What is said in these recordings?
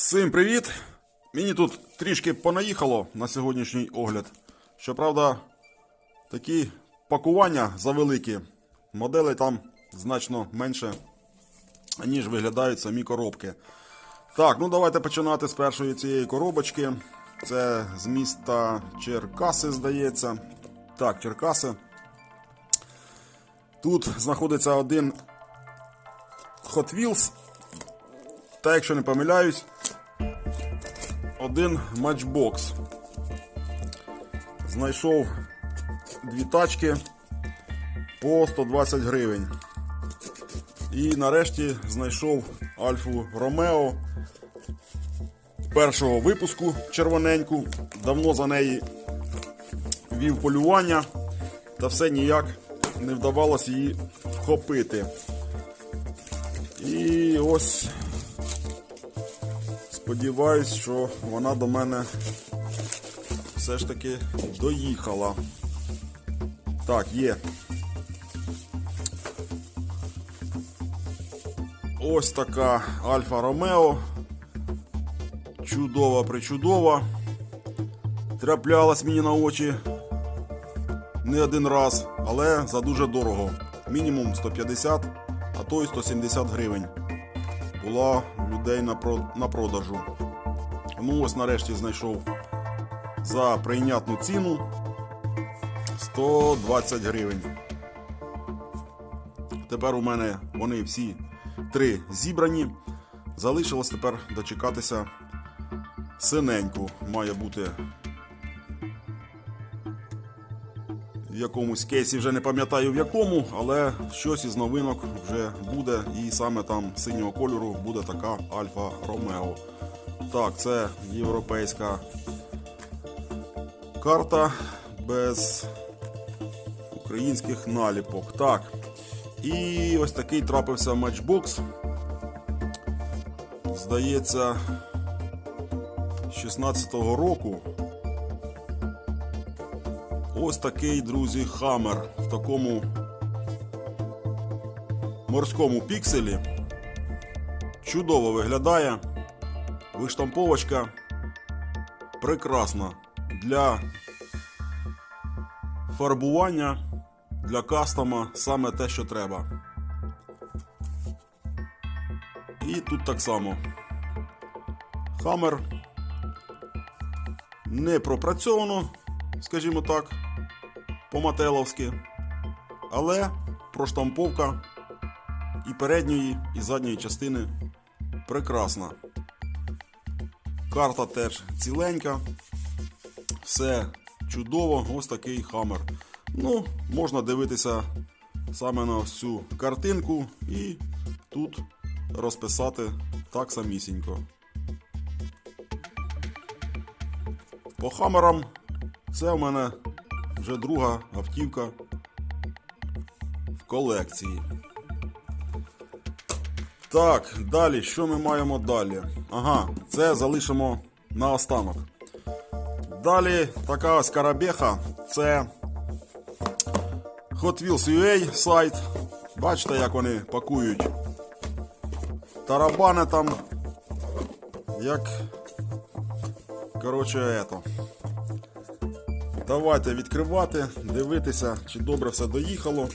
Всім привіт! Мені тут трішки понаїхало на сьогоднішній огляд. Щоправда, такі пакування завеликі. Моделей там значно менше, ніж виглядають самі коробки. Так, ну давайте починати з першої цієї коробочки. Це з міста Черкаси, здається. Так, Черкаси. Тут знаходиться один Hot Wheels. Та якщо не помиляюсь, один матчбокс. Знайшов дві тачки по 120 гривень. І нарешті знайшов Альфу Ромео першого випуску червоненьку. Давно за неї вів полювання, та все ніяк не вдавалося її вхопити. І ось сподіваюсь, що вона до мене все ж таки доїхала. Так, є. Ось така Альфа Ромео. Чудова причудова. Траплялась мені на очі не один раз, але за дуже дорого. Мінімум 150, а то й 170 гривень. Була людей на, про... на продажу. Ну ось нарешті знайшов за прийнятну ціну 120 гривень. Тепер у мене вони всі три зібрані. Залишилось тепер дочекатися синеньку. Має бути якомусь кейсі, вже не пам'ятаю в якому, але щось із новинок вже буде. І саме там синього кольору буде така Альфа Ромео. Так, це європейська карта без українських наліпок. Так. І ось такий трапився матчбокс. Здається, 16-го року. Ось такий, друзі, хаммер в такому морському пікселі. Чудово виглядає. Виштамповочка прекрасна для фарбування, для кастома саме те, що треба. І тут так само. Хаммер не пропрацьовано, скажімо так, по-мателовськи, але проштамповка і передньої, і задньої частини прекрасна. Карта теж ціленька, все чудово, ось такий хаммер. Ну, можна дивитися саме на цю картинку і тут розписати так самісінько. По хамерам це у мене вже друга автівка в колекції. Так, далі, що ми маємо далі? Ага, це залишимо на останок. Далі така ось карабеха. Це Hot Wheels UA сайт. Бачите, як вони пакують. Тарабани там. Як. Коротше, ето. Давайте відкривати, дивитися, чи добре все доїхало.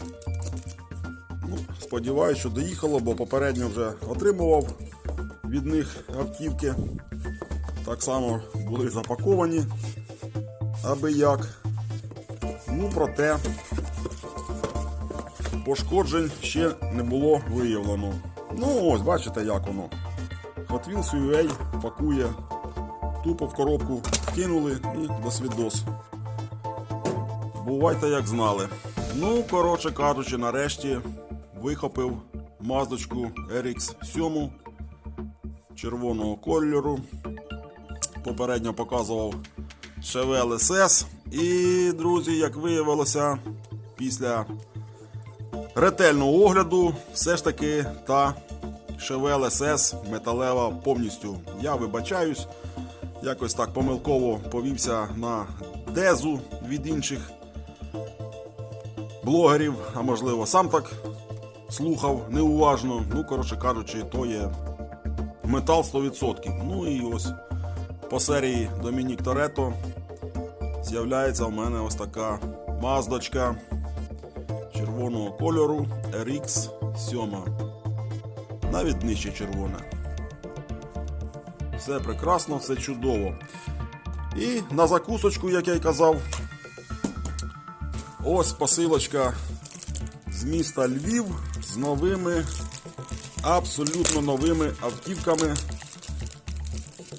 Ну, сподіваюся, що доїхало, бо попередньо вже отримував від них автівки. Так само були запаковані. Аби як. Ну, проте пошкоджень ще не було виявлено. Ну, ось, бачите, як воно. Hot Wheels UA пакує. Тупо в коробку кинули і до свідос. Бувайте, як знали. Ну, коротше кажучи, нарешті вихопив маздочку RX7 червоного кольору. Попередньо показував Chevelle SS. І, друзі, як виявилося, після ретельного огляду, все ж таки та Chevelle SS металева повністю. Я вибачаюсь, якось так помилково повівся на дезу від інших блогерів, а можливо сам так слухав неуважно. Ну, коротше кажучи, то є метал 100%. Ну і ось по серії Домінік Торетто з'являється у мене ось така маздочка червоного кольору RX 7. Навіть нижче червоне. Все прекрасно, все чудово. І на закусочку, як я й казав, ось посилочка з міста Львів з новими, абсолютно новими автівками.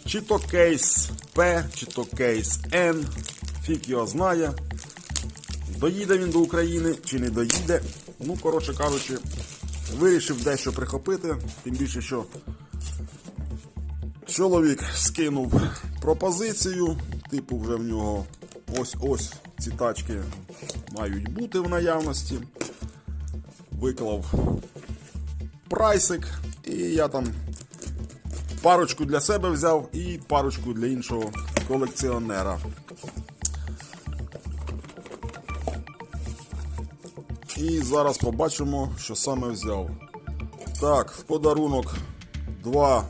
Чи то кейс П, чи то кейс Н. Фік його знає. Доїде він до України чи не доїде. Ну, коротше кажучи, вирішив дещо прихопити, тим більше, що чоловік скинув пропозицію, типу, вже в нього ось-ось ці тачки мають бути в наявності. Виклав прайсик, і я там парочку для себе взяв і парочку для іншого колекціонера. І зараз побачимо, що саме взяв. Так, в подарунок два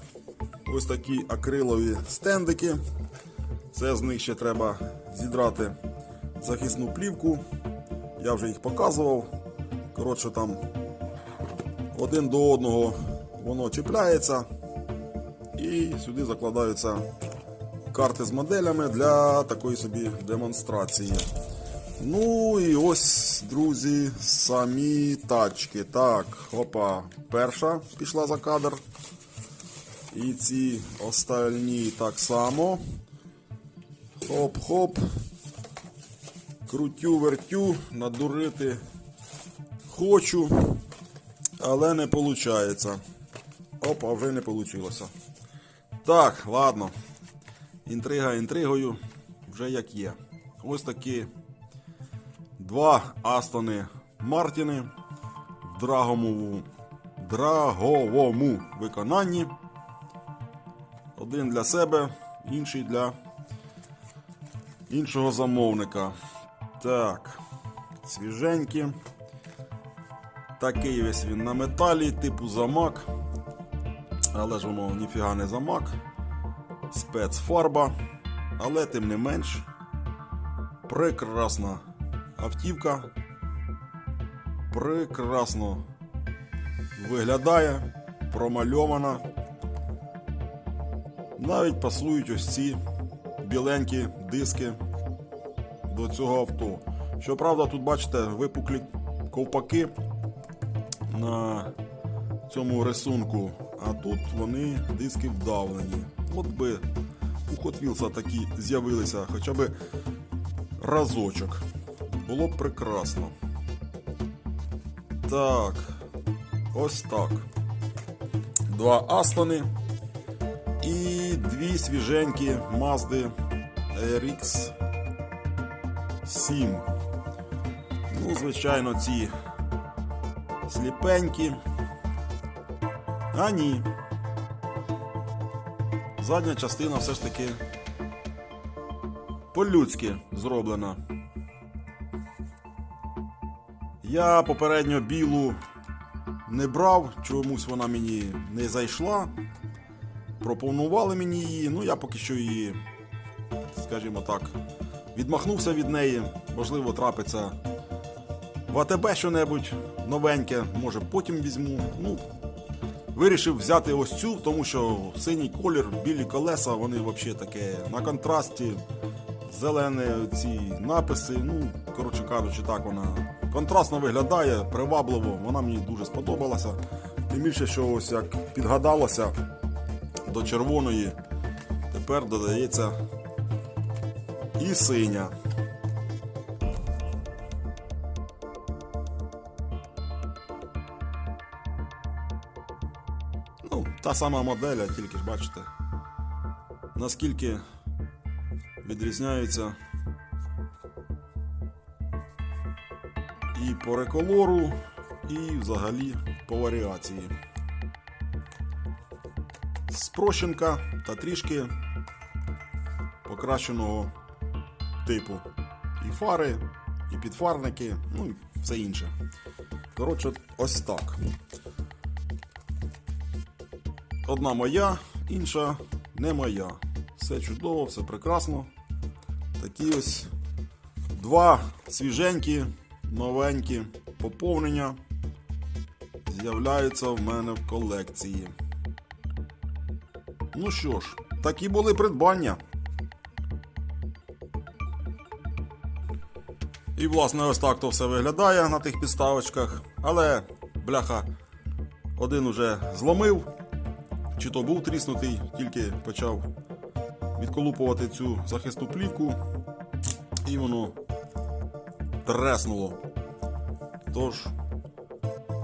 ось такі акрилові стендики. Це з них ще треба зідрати захисну плівку. Я вже їх показував. Коротше, там один до одного воно чіпляється. І сюди закладаються карти з моделями для такої собі демонстрації. Ну і ось, друзі, самі тачки. Так, опа, перша пішла за кадр. І ці остальні так само. Хоп-хоп. Крутю, вертю, надурити хочу, але не виходить. Опа, вже не вийшло. Так, ладно. Інтрига інтригою, вже як є. Ось такі два Астони Мартіни в драговому, драговому виконанні. Один для себе, інший для іншого замовника. Так, свіженькі. Такий весь він на металі, типу замак. Але ж воно ніфіга не замак. Спецфарба. Але тим не менш. Прекрасна автівка. Прекрасно виглядає, промальована. Навіть пасують ось ці біленькі диски до цього авто. Щоправда, тут бачите випуклі ковпаки на цьому рисунку, а тут вони диски вдавлені. От би у Hot Wheels такі з'явилися хоча б разочок. Було б прекрасно. Так, ось так. Два Астони і дві свіженькі Mazda RX 7. Ну, звичайно, ці сліпенькі. А ні. Задня частина все ж таки по-людськи зроблена. Я попередньо білу не брав, чомусь вона мені не зайшла. Пропонували мені її, ну я поки що її, скажімо так, відмахнувся від неї. Можливо, трапиться в АТБ що-небудь новеньке, може потім візьму. Ну, вирішив взяти ось цю, тому що синій колір, білі колеса, вони взагалі таке на контрасті, зелені ці написи. Ну, коротше кажучи, так вона контрастно виглядає, привабливо, вона мені дуже сподобалася. Тим більше, що ось як підгадалося до червоної, тепер додається і синя. Ну, та сама модель, а тільки ж бачите, наскільки відрізняються і по реколору, і взагалі по варіації. Спрощенка та трішки покращеного типу. І фари, і підфарники, ну і все інше. Коротше, ось так. Одна моя, інша не моя. Все чудово, все прекрасно. Такі ось два свіженькі, новенькі поповнення з'являються в мене в колекції. Ну що ж, такі були придбання. І, власне, ось так то все виглядає на тих підставочках. Але, бляха, один уже зломив, чи то був тріснутий, тільки почав відколупувати цю захисну плівку, і воно треснуло. Тож,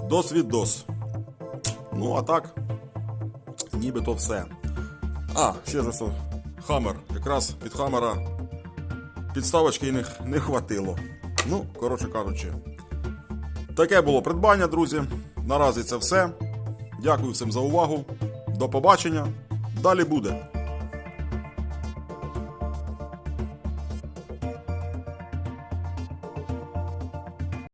досвід дос. Ну, а так, нібито все. А, ще ж ось хамер. Якраз під хамера підставочки не, не хватило. Ну, коротше кажучи. Таке було придбання, друзі. Наразі це все. Дякую всім за увагу. До побачення. Далі буде.